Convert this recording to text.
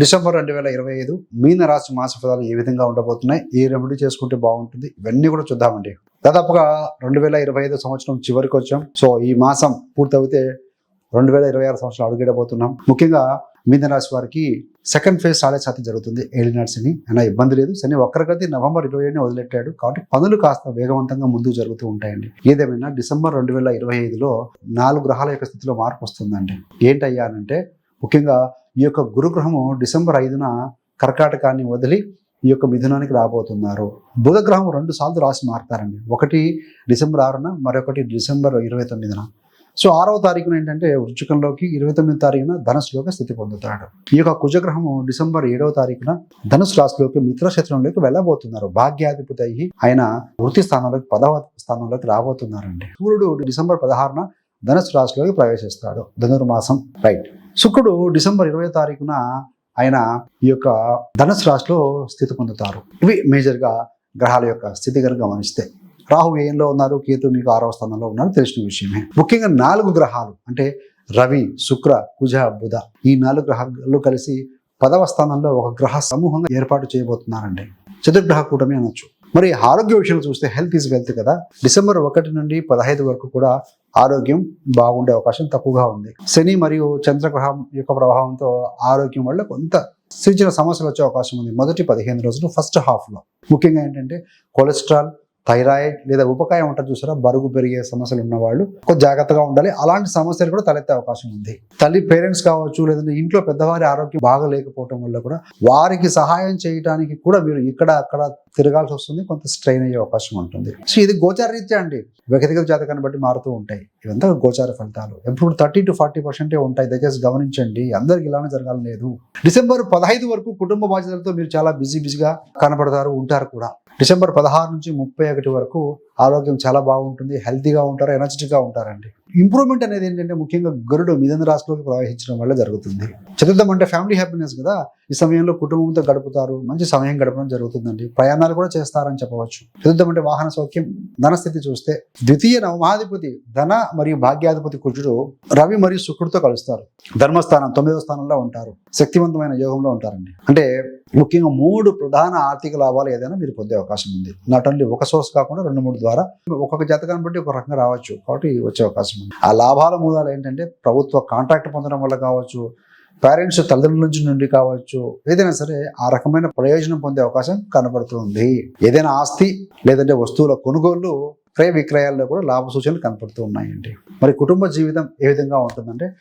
December రెండు వేల ఇరవై ఐదు మీన రాశి మాస ఫలాలు ఏ విధంగా ఉండబోతున్నాయి ఏ రెమెడీ చేసుకుంటే బాగుంటుంది ఇవన్నీ కూడా చూద్దామండి. దాదాపుగా రెండు వేల ఇరవై ఐదు సంవత్సరం చివరికి వచ్చాం. సో ఈ మాసం పూర్తయితే రెండు వేల ఇరవై ఆరు సంవత్సరం అడుగుడబోతున్నాం ముఖ్యంగా మీన రాశి వారికి సెకండ్ ఫేజ్ సాడే శాతం జరుగుతుంది. ఏలినాడు శని అయినా ఇబ్బంది లేదు. శని ఒక్కరికైతే నవంబర్ ఇరవై ఏడుని వదిలెట్టాడు. కాబట్టి పనులు కాస్త వేగవంతంగా ముందుకు జరుగుతూ ఉంటాయండి. ఏదేమైనా డిసెంబర్ రెండు వేల ఇరవై ఐదులో నాలుగు గ్రహాల యొక్క స్థితిలో మార్పు వస్తుందండి. ఏంటయ్యా అంటే ముఖ్యంగా ఈ యొక్క గురుగ్రహము డిసెంబర్ ఐదున కర్కాటకాన్ని వదిలి ఈ యొక్క మిథునానికి రాబోతున్నారు. బుధగ్రహం రెండు సార్లు రాసి మారుతారండి. ఒకటి డిసెంబర్ ఆరున మరొకటి డిసెంబర్ ఇరవై తొమ్మిదిన. సో ఆరవ తారీఖున ఏంటంటే వృచ్చికంలోకి ఇరవై తొమ్మిది తారీఖున ధనుసులోకి స్థితి పొందుతాడు. ఈ యొక్క కుజగ్రహము డిసెంబర్ ఏడవ తారీఖున ధనుసు రాశిలోకి మిత్రక్షేత్రంలోకి వెళ్ళబోతున్నారు. భాగ్యాధిపతి అయ్యి ఆయన వృత్తి స్థానంలోకి పదవ స్థానంలోకి రాబోతున్నారండి. సూర్యుడు డిసెంబర్ పదహారున ధనుసు రాశిలోకి ప్రవేశిస్తాడు. ధనుర్మాసం రైట్. శుక్రుడు డిసెంబర్ ఇరవై తారీఖున ఆయన ఈ యొక్క ధనుసు రాశిలో స్థితి పొందుతారు. ఇవి మేజర్గా గ్రహాల యొక్క స్థితి కనుక గమనిస్తే. రాహు ఏయంలో ఉన్నారు కేతు మీకు ఆరవ స్థానంలో ఉన్నారు తెలిసిన విషయమే. ముఖ్యంగా నాలుగు గ్రహాలు అంటే రవి శుక్ర కుజ బుధ ఈ నాలుగు గ్రహాలు కలిసి పదవ స్థానంలో ఒక గ్రహ సమూహంగా ఏర్పాటు చేయబోతున్నారండి. చతుర్గ్రహ కూటమి అనొచ్చు. మరి ఆరోగ్య విషయంలో చూస్తే హెల్త్ ఈజ్ వెల్త్ కదా. డిసెంబర్ ఒకటి నుండి పదహైదు వరకు కూడా ఆరోగ్యం బాగుండే అవకాశం తక్కువగా ఉంది. శని మరియు చంద్రగ్రహం యొక్క ప్రభావంతో ఆరోగ్యం వల్ల కొంత చిన్న చిన్న సమస్యలు వచ్చే అవకాశం ఉంది. మొదటి పదిహేను రోజులు ఫస్ట్ హాఫ్లో. ముఖ్యంగా ఏంటంటే కొలెస్ట్రాల్ థైరాయిడ్ లేదా ఉపకాయం ఉంటుంది చూసారా? బరుగు పెరిగే సమస్యలు ఉన్న వాళ్ళు కొంచెం జాగ్రత్తగా ఉండాలి. అలాంటి సమస్యలు కూడా తలెత్తే అవకాశం ఉంది. తల్లి పేరెంట్స్ కావచ్చు లేదంటే ఇంట్లో పెద్దవారి ఆరోగ్యం బాగలేకపోవటం వల్ల కూడా వారికి సహాయం చేయడానికి కూడా మీరు ఇక్కడ అక్కడ తిరగాల్సి వస్తుంది. కొంత స్ట్రెయిన్ అయ్యే అవకాశం ఉంటుంది. సో ఇది గోచార రీత్యా అండి. వ్యక్తిగత జాతకాన్ని బట్టి మారుతూ ఉంటాయి. ఇవంతా గోచార ఫలితాలు. ఎప్పుడు థర్టీ టు ఫార్టీ పర్సెంటే ఉంటాయి. దయచేసి గమనించండి. అందరికి ఇలానే జరగాలి లేదు. డిసెంబర్ పదహైదు వరకు కుటుంబ బాధ్యతలతో మీరు చాలా బిజీ బిజీగా కనపడతారు ఉంటారు కూడా. డిసెంబర్ పదహారు నుంచి ముప్పై ఒకటి వరకు ఆరోగ్యం చాలా బాగుంటుంది హెల్తీగా ఉంటారు ఎనర్జెటిక్గా ఉంటారండి. ఇంప్రూవ్మెంట్ అనేది ఏంటంటే ముఖ్యంగా గరుడు మిథున రాశిలోకి ప్రవహించడం వల్ల జరుగుతుంది. చతుర్థం అంటే ఫ్యామిలీ హ్యాపీనెస్ కదా ఈ సమయంలో కుటుంబంతో గడుపుతారు మంచి సమయం గడపడం జరుగుతుందండి. ప్రయాణాలు కూడా చేస్తారని చెప్పవచ్చు. చతుర్థం అంటే వాహన సౌఖ్యం ధనస్థితి చూస్తే ద్వితీయ నవమాధిపతి ధన మరియు భాగ్యాధిపతి కుజుడు రవి మరియు శుక్రుడితో కలుస్తారు. ధర్మస్థానం తొమ్మిదవ స్థానంలో ఉంటారు. శక్తివంతమైన యోగంలో ఉంటారండి. అంటే ముఖ్యంగా మూడు ప్రధాన ఆర్థిక లాభాలు ఏదైనా మీరు పొందే అవకాశం ఉంది. నాట్ ఓన్లీ ఒక సోర్స్ కాకుండా రెండు మూడు ద్వారా ఒక్కొక్క జాతకాన్ని బట్టి ఒక రకంగా రావచ్చు. కాబట్టి వచ్చే అవకాశం ఉంది. ఆ లాభాల మూలాలు ఏంటంటే ప్రభుత్వ కాంట్రాక్ట్ పొందడం వల్ల కావచ్చు పేరెంట్స్ తల్లిదండ్రుల నుంచి నుండి కావచ్చు ఏదైనా సరే ఆ రకమైన ప్రయోజనం పొందే అవకాశం కనబడుతుంది. ఏదైనా ఆస్తి లేదంటే వస్తువుల కొనుగోళ్ళు క్రయ విక్రయాల్లో కూడా లాభ సూచనలు కనపడుతూ ఉన్నాయండి. మరి కుటుంబ జీవితం ఏ విధంగా ఉంటుందంటే